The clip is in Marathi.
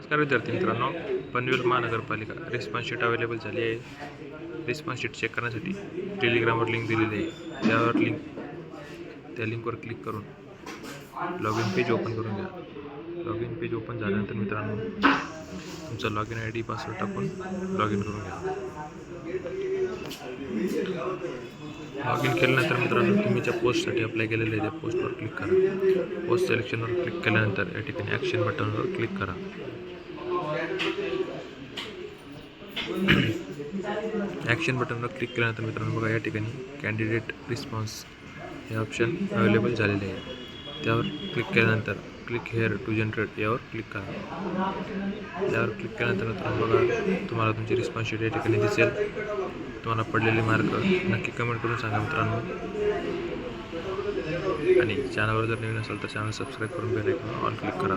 नमस्कार विद्यार्थी मित्रांनो पनवेल महानगरपालिका रिस्पॉन्स शीट अवेलेबल झाली आहे. रिस्पॉन्स शीट चेक करण्यासाठी टेलिग्रामवर लिंक दिलेली आहे. त्यावर लिंक त्या लिंकवर क्लिक करून लॉग इन पेज ओपन करून घ्या. लॉग इन पेज ओपन झाल्यानंतर मित्रांनो तुमचा log in I D password टाकून लॉग इन करून घ्या. लॉग इन केल्यानंतर मित्रांनो तुम्ही ज्या पोस्टसाठी अप्लाय केलेलं आहे त्या पोस्टवर क्लिक करा. पोस्ट सिलेक्शनवर क्लिक केल्यानंतर या ठिकाणी ॲक्शन बटनवर क्लिक करा. ॲक्शन बटनवर क्लिक केल्यानंतर मित्रांनो बघा या ठिकाणी कॅन्डिडेट रिस्पॉन्स हे ऑप्शन अवेलेबल झालेले आहे. त्यावर क्लिक केल्यानंतर क्लिक हेअर टू जनरेट यावर क्लिक करा. यावर क्लिक केल्यानंतर मित्रांनो बघा तुम्हाला तुमची रिस्पॉन्स शीट या ठिकाणी दिसेल. तुम्हाला पडलेले मार्क नक्की कमेंट करून सांगा मित्रांनो. आणि चॅनलवर जर नवीन असेल तर चॅनल सबस्क्राईब करून बेल आयकॉन ऑन क्लिक करा.